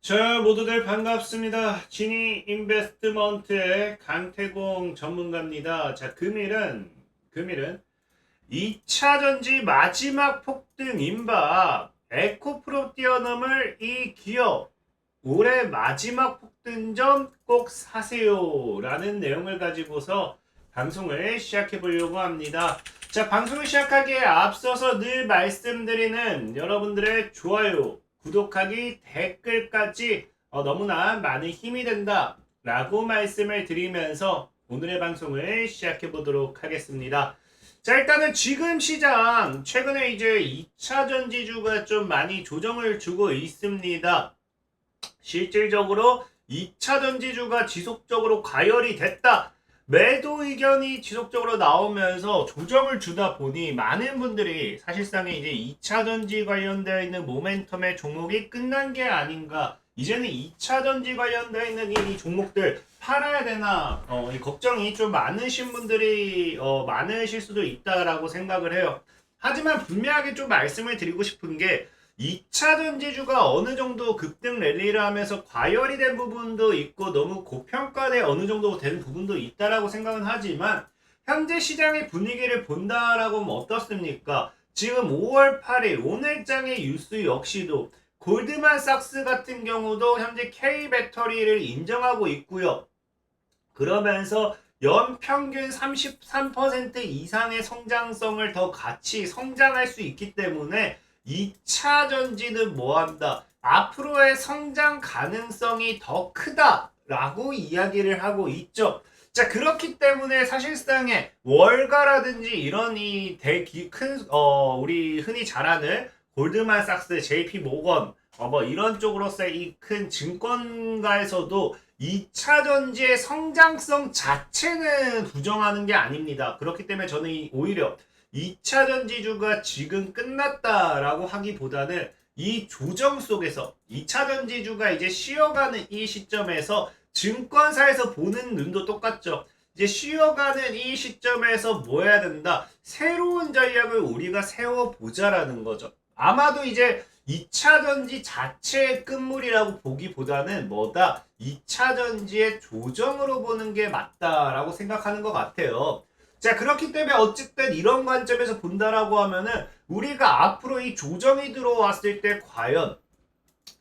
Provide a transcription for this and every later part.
자, 모두들 반갑습니다. 지니 인베스트먼트의 강태공 전문가입니다. 자, 금일은, 금일은 2차 전지 마지막 폭등 임박 에코프로 뛰어넘을 이 기업 올해 마지막 폭등 전 꼭 사세요 라는 내용을 가지고서 방송을 시작해 보려고 합니다. 자, 방송을 시작하기에 앞서서 늘 말씀드리는 여러분들의 좋아요, 구독하기, 댓글까지 어, 너무나 많은 힘이 된다 라고 말씀을 드리면서 오늘의 방송을 시작해 보도록 하겠습니다. 자, 일단은 지금 시장, 최근에 이제 2차 전지주가 좀 많이 조정을 주고 있습니다. 실질적으로 2차 전지주가 지속적으로 과열이 됐다. 매도 의견이 지속적으로 나오면서 조정을 주다 보니 많은 분들이 사실상에 이제 2차 전지 관련되어 있는 모멘텀의 종목이 끝난 게 아닌가. 이제는 2차 전지 관련되어 있는 이 종목들 팔아야 되나 어, 이 걱정이 좀 많으신 분들이 어, 많으실 수도 있다라고 생각을 해요. 하지만 분명하게 좀 말씀을 드리고 싶은 게 2차 전지주가 어느 정도 급등 랠리를 하면서 과열이 된 부분도 있고 너무 고평가돼 어느 정도 된 부분도 있다라고 생각은 하지만 현재 시장의 분위기를 본다라고 하면 어떻습니까? 지금 5월 8일 오늘장의 뉴스 역시도 골드만삭스 같은 경우도 현재 K 배터리를 인정하고 있고요. 그러면서 연 평균 33% 이상의 성장성을 더 같이 성장할 수 있기 때문에 2차 전지는 뭐한다? 앞으로의 성장 가능성이 더 크다라고 이야기를 하고 있죠. 자 그렇기 때문에 사실상의 월가라든지 이런 이 대기 큰 어 우리 흔히 잘 아는 골드만삭스, JP 모건 어 뭐 이런 쪽으로서의 이 큰 증권가에서도 2차 전지의 성장성 자체는 부정하는 게 아닙니다. 그렇기 때문에 저는 이 오히려 2차 전지주가 지금 끝났다라고 하기보다는 이 조정 속에서 2차 전지주가 이제 쉬어가는 이 시점에서 증권사에서 보는 눈도 똑같죠. 이제 쉬어가는 이 시점에서 뭐 해야 된다? 새로운 전략을 우리가 세워보자라는 거죠. 아마도 이제 2차 전지 자체의 끝물이라고 보기보다는 뭐다? 2차 전지의 조정으로 보는 게 맞다라고 생각하는 것 같아요. 자, 그렇기 때문에 어쨌든 이런 관점에서 본다라고 하면은 우리가 앞으로 이 조정이 들어왔을 때 과연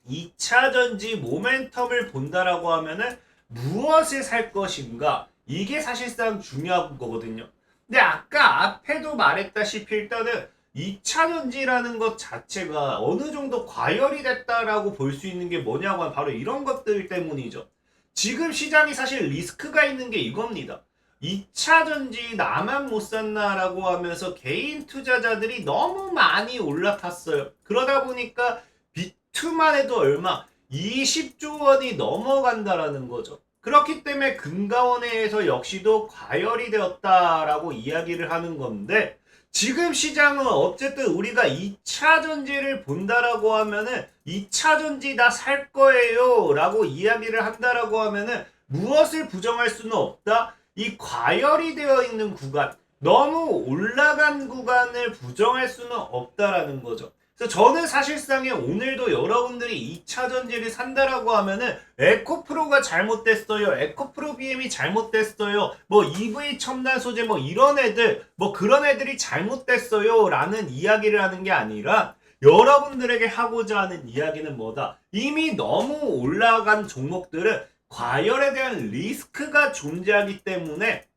2차 전지 모멘텀을 본다라고 하면은 무엇을 살 것인가? 이게 사실상 중요한 거거든요. 근데 아까 앞에도 말했다시피 일단은 2차 전지라는 것 자체가 어느 정도 과열이 됐다라고 볼 수 있는 게 뭐냐고 하면 바로 이런 것들 때문이죠. 지금 시장이 사실 리스크가 있는 게 이겁니다. 2차 전지 나만 못 샀나라고 하면서 개인 투자자들이 너무 많이 올라탔어요. 그러다 보니까 비투만 해도 얼마? 20조 원이 넘어간다라는 거죠. 그렇기 때문에 금가원회에서 역시도 과열이 되었다라고 이야기를 하는 건데 지금 시장은 어쨌든 우리가 2차 전지를 본다라고 하면은 2차 전지 나살 거예요 라고 이야기를 한다라고 하면은 무엇을 부정할 수는 없다? 이 과열이 되어 있는 구간, 너무 올라간 구간을 부정할 수는 없다라는 거죠. 그래서 저는 사실상에 오늘도 여러분들이 2차 전지를 산다라고 하면은 에코프로가 잘못됐어요. 에코프로 BM이 잘못됐어요. 뭐 EV 첨단 소재 뭐 이런 애들 뭐 그런 애들이 잘못됐어요. 라는 이야기를 하는 게 아니라 여러분들에게 하고자 하는 이야기는 뭐다? 이미 너무 올라간 종목들은 과열에 대한 리스크가 존재하기 때문에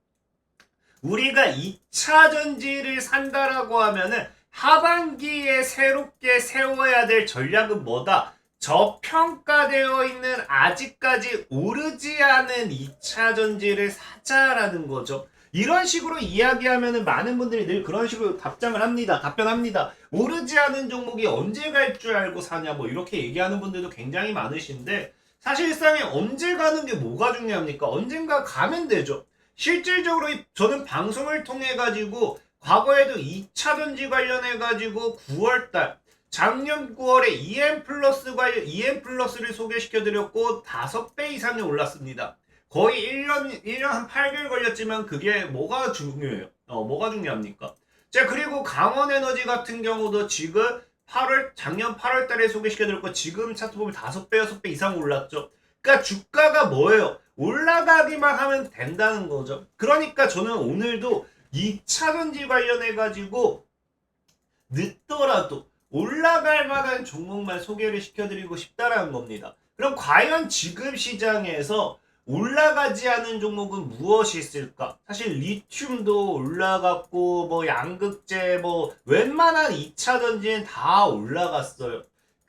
우리가 2차 전지를 산다라고 하면은 하반기에 새롭게 세워야 될 전략은 뭐다? 저평가되어 있는 아직까지 오르지 않은 2차 전지를 사자라는 거죠. 이런 식으로 이야기하면 많은 분들이 늘 그런 식으로 답장을 합니다. 답변합니다. 오르지 않은 종목이 언제 갈 줄 알고 사냐 뭐 이렇게 얘기하는 분들도 굉장히 많으신데 사실상에 언제 가는 게 뭐가 중요합니까? 언젠가 가면 되죠. 실질적으로 저는 방송을 통해 가지고 과거에도 2차 전지 관련해 가지고 9월달 작년 9월에 EM 플러스 관련 EM 플러스를 소개시켜 드렸고 5배 이상이 올랐습니다. 거의 1년 1년 한 8개월 걸렸지만 그게 뭐가 중요해요? 어, 뭐가 중요합니까? 자, 그리고 강원 에너지 같은 경우도 지금 8월 작년 8월 달에 소개시켜 드릴 거 지금 차트 보면 5배, 6배 이상 올랐죠. 그러니까 주가가 뭐예요? 올라가기만 하면 된다는 거죠. 그러니까 저는 오늘도 2차 전지 관련해 가지고 늦더라도 올라갈 만한 종목만 소개를 시켜드리고 싶다라는 겁니다. 그럼 과연 지금 시장에서 올라가지 않은 종목은 무엇이 있을까? 사실 리튬도 올라갔고 뭐 양극재 뭐 웬만한 2차 전지는 다 올라갔어요.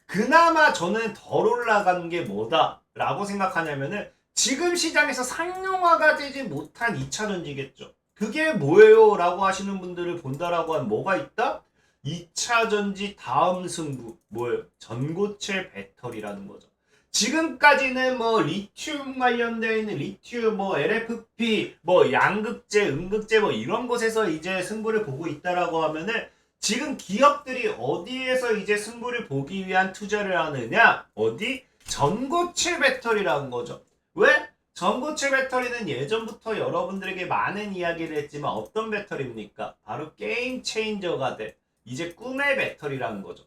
그나마 저는 덜 올라간 게 뭐다라고 생각하냐면은 지금 시장에서 상용화가 되지 못한 2차 전지겠죠. 그게 뭐예요? 라고 하시는 분들을 본다라고 하면 뭐가 있다? 2차 전지 다음 승부 뭐예요? 전고체 배터리라는 거죠. 지금까지는 뭐 리튬 관련되어 있는 리튬 뭐 LFP 뭐 양극재 음극재 뭐 이런 곳에서 이제 승부를 보고 있다라고 하면은 지금 기업들이 어디에서 이제 승부를 보기 위한 투자를 하느냐? 어디? 전고체 배터리라는 거죠. 왜? 전고체 배터리는 예전부터 여러분들에게 많은 이야기를 했지만 어떤 배터리입니까? 바로 게임 체인저가 돼 이제 꿈의 배터리라는 거죠.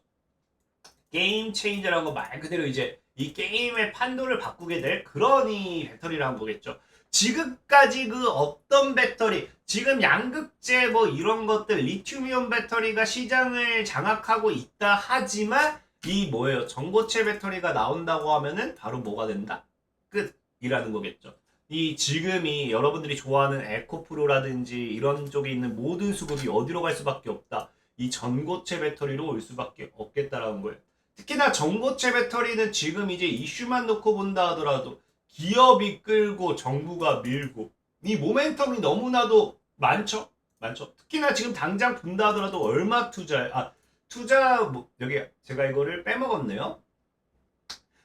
게임 체인저라는 거 말 그대로 이제 이 게임의 판도를 바꾸게 될 그런 이 배터리라는 거겠죠. 지금까지 그 어떤 배터리, 지금 양극재 뭐 이런 것들, 리튬이온 배터리가 시장을 장악하고 있다 하지만 이 뭐예요? 전고체 배터리가 나온다고 하면은 바로 뭐가 된다? 끝이라는 거겠죠. 이 지금 이 여러분들이 좋아하는 에코프로라든지 이런 쪽에 있는 모든 수급이 어디로 갈 수밖에 없다. 이 전고체 배터리로 올 수밖에 없겠다라는 거예요. 특히나 전고체 배터리는 지금 이제 이슈만 놓고 본다 하더라도 기업이 끌고 정부가 밀고 이 모멘텀이 너무나도 많죠? 많죠? 특히나 지금 당장 본다 하더라도 얼마 투자, 아, 투자, 뭐, 여기 제가 이거를 빼먹었네요.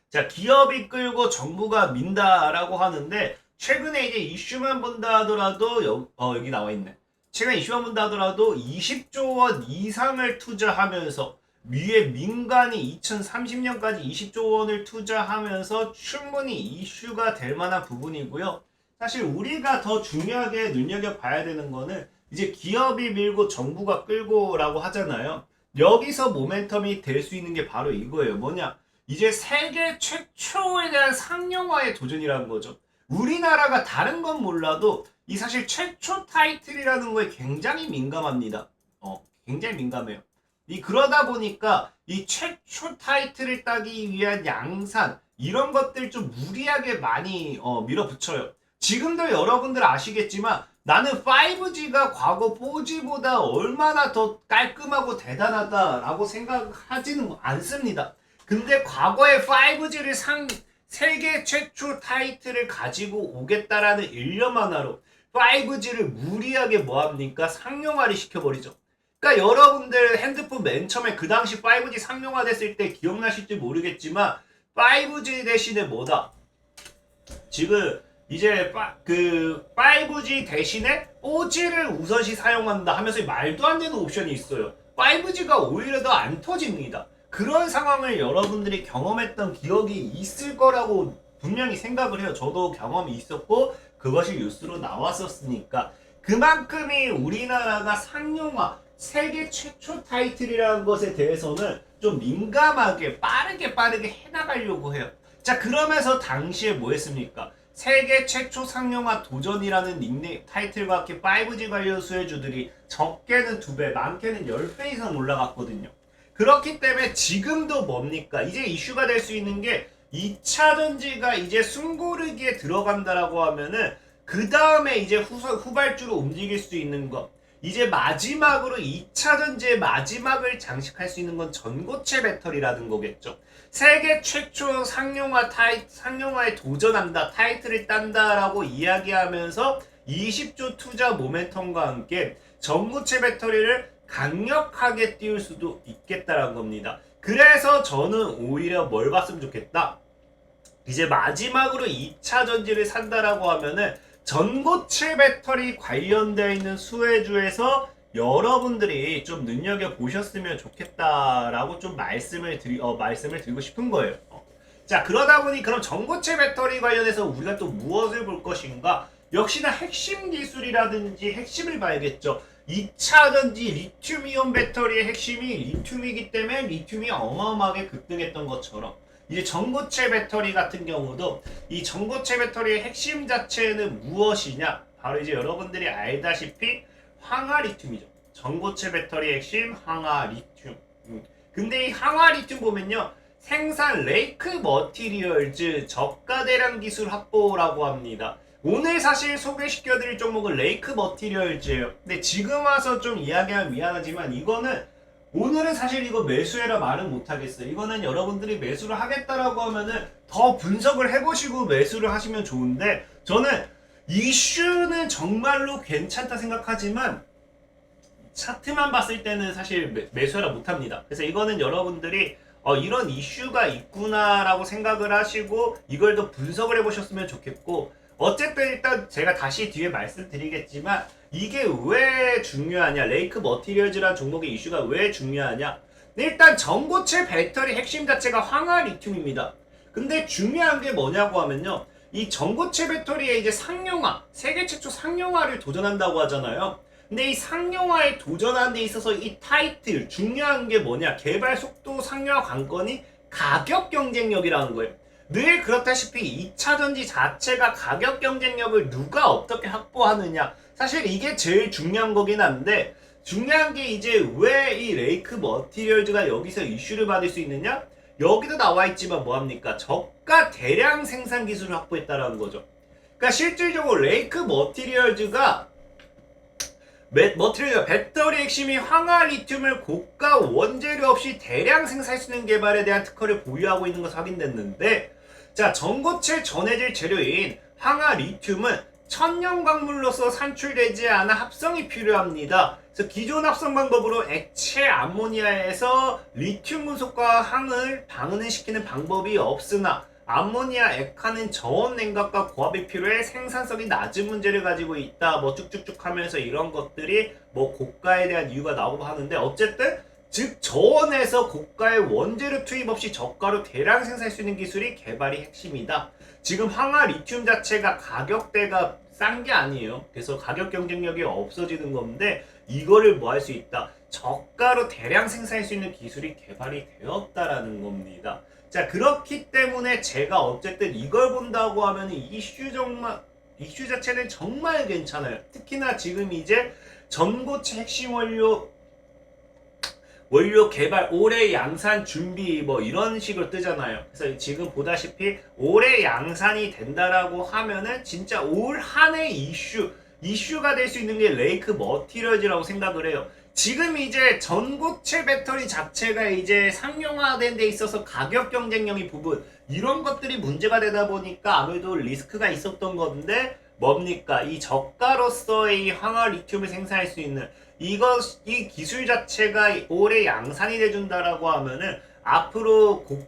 자, 기업이 끌고 정부가 민다라고 하는데 최근에 이제 이슈만 본다 하더라도 여, 어, 여기 나와 있네. 최근 이슈만 본다 하더라도 20조 원 이상을 투자하면서 위에 민간이 2030년까지 20조 원을 투자하면서 충분히 이슈가 될 만한 부분이고요. 사실 우리가 더 중요하게 눈여겨봐야 되는 거는 이제 기업이 밀고 정부가 끌고라고 하잖아요. 여기서 모멘텀이 될 수 있는 게 바로 이거예요. 뭐냐? 이제 세계 최초에 대한 상용화의 도전이라는 거죠. 우리나라가 다른 건 몰라도 이 사실 최초 타이틀이라는 거에 굉장히 민감합니다. 어, 굉장히 민감해요. 이 그러다 보니까 이 최초 타이틀을 따기 위한 양산 이런 것들 좀 무리하게 많이 어, 밀어붙여요. 지금도 여러분들 아시겠지만 나는 5G가 과거 4G보다 얼마나 더 깔끔하고 대단하다라고 생각하지는 않습니다. 근데 과거에 5G를 상 세계 최초 타이틀을 가지고 오겠다라는 일념 하나로 5G를 무리하게 뭐합니까? 상용화를 시켜버리죠. 그러니까 여러분들 핸드폰 맨 처음에 그 당시 5G 상용화 됐을 때 기억나실지 모르겠지만 5G 대신에 뭐다? 지금 이제 빠, 그 5G 대신에 4G를 우선시 사용한다 하면서 말도 안 되는 옵션이 있어요. 5G가 오히려 더 안 터집니다. 그런 상황을 여러분들이 경험했던 기억이 있을 거라고 분명히 생각을 해요. 저도 경험이 있었고 그것이 뉴스로 나왔었으니까 그만큼이 우리나라가 상용화 세계 최초 타이틀이라는 것에 대해서는 좀 민감하게 빠르게 빠르게 해나가려고 해요. 자 그러면서 당시에 뭐 했습니까? 세계 최초 상용화 도전이라는 닉네임 타이틀과 함께 5G 관련 수혜주들이 적게는 2배, 많게는 10배 이상 올라갔거든요. 그렇기 때문에 지금도 뭡니까? 이제 이슈가 될 수 있는 게 2차 전지가 이제 숨고르기에 들어간다라고 하면은 그 다음에 이제 후, 후발주로 움직일 수 있는 것. 이제 마지막으로 2차 전지의 마지막을 장식할 수 있는 건 전고체 배터리라는 거겠죠. 세계 최초 상용화 타이 상용화에 도전한다, 타이틀을 딴다라고 이야기하면서 20조 투자 모멘텀과 함께 전고체 배터리를 강력하게 띄울 수도 있겠다라는 겁니다. 그래서 저는 오히려 뭘 봤으면 좋겠다. 이제 마지막으로 2차 전지를 산다라고 하면은 전고체 배터리 관련되어 있는 수혜주에서 여러분들이 좀 눈여겨 보셨으면 좋겠다라고 좀 말씀을 드리 어, 말씀을 드리고 싶은 거예요. 어. 자 그러다 보니 그럼 전고체 배터리 관련해서 우리가 또 무엇을 볼 것인가? 역시나 핵심 기술이라든지 핵심을 봐야겠죠. 2차 전지 리튬이온 배터리의 핵심이 리튬이기 때문에 리튬이 어마어마하게 급등했던 것처럼 이제 전고체 배터리 같은 경우도 이 전고체 배터리의 핵심 자체는 무엇이냐? 바로 이제 여러분들이 알다시피 황화 리튬이죠. 전고체 배터리 핵심 황화 리튬. 음. 근데 이 황화 리튬 보면요. 생산 레이크 머티리얼즈 저가 대량 기술 확보라고 합니다. 오늘 사실 소개시켜드릴 종목은 레이크 머티리얼즈예요. 근데 지금 와서 좀 이야기하면 미안하지만 이거는 오늘은 사실 이거 매수해라 말은 못하겠어요. 이거는 여러분들이 매수를 하겠다라고 하면은 더 분석을 해보시고 매수를 하시면 좋은데 저는 이슈는 정말로 괜찮다 생각하지만 차트만 봤을 때는 사실 매, 매수하라 못합니다. 그래서 이거는 여러분들이 어, 이런 이슈가 있구나라고 생각을 하시고 이걸 더 분석을 해보셨으면 좋겠고 어쨌든 일단 제가 다시 뒤에 말씀드리겠지만 이게 왜 중요하냐? 레이크 머티리얼즈라는 종목의 이슈가 왜 중요하냐? 일단 전고체 배터리 핵심 자체가 황화 리튬입니다. 근데 중요한 게 뭐냐고 하면요. 이 전고체 배터리의 이제 상용화 세계 최초 상용화를 도전한다고 하잖아요. 근데 이 상용화에 도전하는 데 있어서 이 타이틀 중요한 게 뭐냐? 개발 속도 상용화 관건이 가격 경쟁력이라는 거예요 늘 그렇다시피 2차 전지 자체가 가격 경쟁력을 누가 어떻게 확보하느냐. 사실 이게 제일 중요한 거긴 한데 중요한 게 이제 왜 이 레이크 머티리얼즈가 여기서 이슈를 받을 수 있느냐? 여기도 나와 있지만 뭐합니까? 저가 대량 생산 기술을 확보했다라는 거죠. 그러니까 실질적으로 레이크 머티리얼즈가 매- 머티리얼 배터리 핵심이 황화 리튬을 고가 원재료 없이 대량 생산할 수 있는 개발에 대한 특허를 보유하고 있는 것으로 확인됐는데 자 전고체 전해질 재료인 황화 리튬은 천연 광물로서 산출되지 않아 합성이 필요합니다. 그래서 기존 합성 방법으로 액체 암모니아에서 리튬 금속과 황을 방은시키는 방법이 없으나 암모니아 액화는 저온 냉각과 고압이 필요해 생산성이 낮은 문제를 가지고 있다. 뭐 쭉쭉쭉 하면서 이런 것들이 뭐 고가에 대한 이유가 나오고 하는데 어쨌든 즉 저온에서 고가의 원재료 투입 없이 저가로 대량 생산할 수 있는 기술이 개발이 핵심이다. 지금 황화 리튬 자체가 가격대가 싼 게 아니에요. 그래서 가격 경쟁력이 없어지는 건데 이거를 뭐 할 수 있다. 저가로 대량 생산할 수 있는 기술이 개발이 되었다라는 겁니다. 자 그렇기 때문에 제가 어쨌든 이걸 본다고 하면 이슈 정말 이슈 자체는 정말 괜찮아요. 특히나 지금 이제 전고체 핵심 원료 원료 개발 올해 양산 준비 뭐 이런 식으로 뜨잖아요. 그래서 지금 보다시피 올해 양산이 된다라고 하면은 진짜 올 한 해 이슈 이슈가 될 수 있는 게 레이크 머티리얼즈라고 생각을 해요. 지금 이제 전고체 배터리 자체가 이제 상용화된 데 있어서 가격 경쟁력이 부분 이런 것들이 문제가 되다 보니까 아무래도 리스크가 있었던 건데 뭡니까 이 저가로서의 이 황화 리튬을 생산할 수 있는 이것 이 기술 자체가 올해 양산이 돼준다라고 하면은 앞으로 고,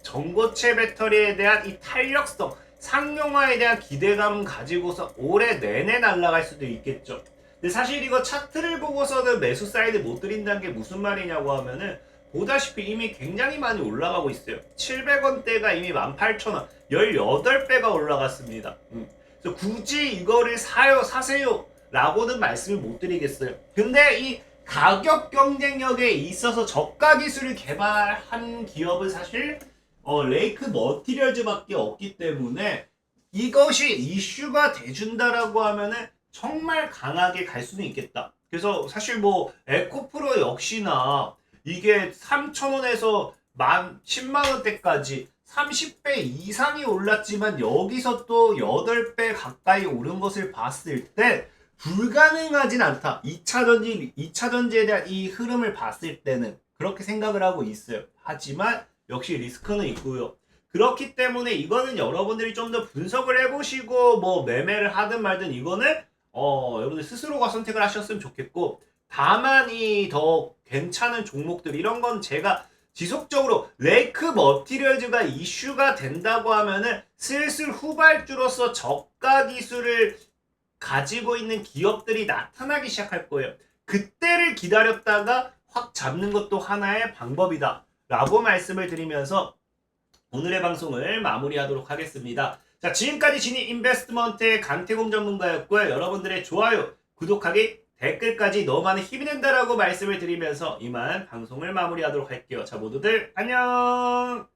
전고체 배터리에 대한 이 탄력성 상용화에 대한 기대감 가지고서 올해 내내 날아갈 수도 있겠죠. 근데 사실 이거 차트를 보고서는 매수 사이드 못 드린다는 게 무슨 말이냐고 하면은 보다시피 이미 굉장히 많이 올라가고 있어요. 700원대가 이미 18,000원, 18배가 올라갔습니다. 음. 그래서 굳이 이거를 사요, 사세요 라고는 말씀을 못 드리겠어요. 근데 이 가격 경쟁력에 있어서 저가 기술을 개발한 기업은 사실 어, 레이크 머티리얼즈밖에 없기 때문에 이것이 이슈가 돼준다라고 하면은 정말 강하게 갈 수는 있겠다. 그래서 사실 뭐 에코프로 역시나 이게 3,000원에서 만 10만 원대까지 30배 이상이 올랐지만 여기서 또 8배 가까이 오른 것을 봤을 때 불가능하진 않다. 2차 전지 2차 전지에 대한 이 흐름을 봤을 때는 그렇게 생각을 하고 있어요. 하지만 역시 리스크는 있고요. 그렇기 때문에 이거는 여러분들이 좀 더 분석을 해보시고 뭐 매매를 하든 말든 이거는 어 여러분들 스스로가 선택을 하셨으면 좋겠고 다만 이 더 괜찮은 종목들 이런 건 제가 지속적으로 레이크 머티리얼즈가 이슈가 된다고 하면은 슬슬 후발주로서 저가 기술을 가지고 있는 기업들이 나타나기 시작할 거예요. 그때를 기다렸다가 확 잡는 것도 하나의 방법이다. 라고 말씀을 드리면서 오늘의 방송을 마무리하도록 하겠습니다. 자, 지금까지 지니 인베스트먼트의 강태공 전문가였고요. 여러분들의 좋아요, 구독하기, 댓글까지 너무 많은 힘이 된다라고 말씀을 드리면서 이만 방송을 마무리하도록 할게요. 자, 모두들 안녕!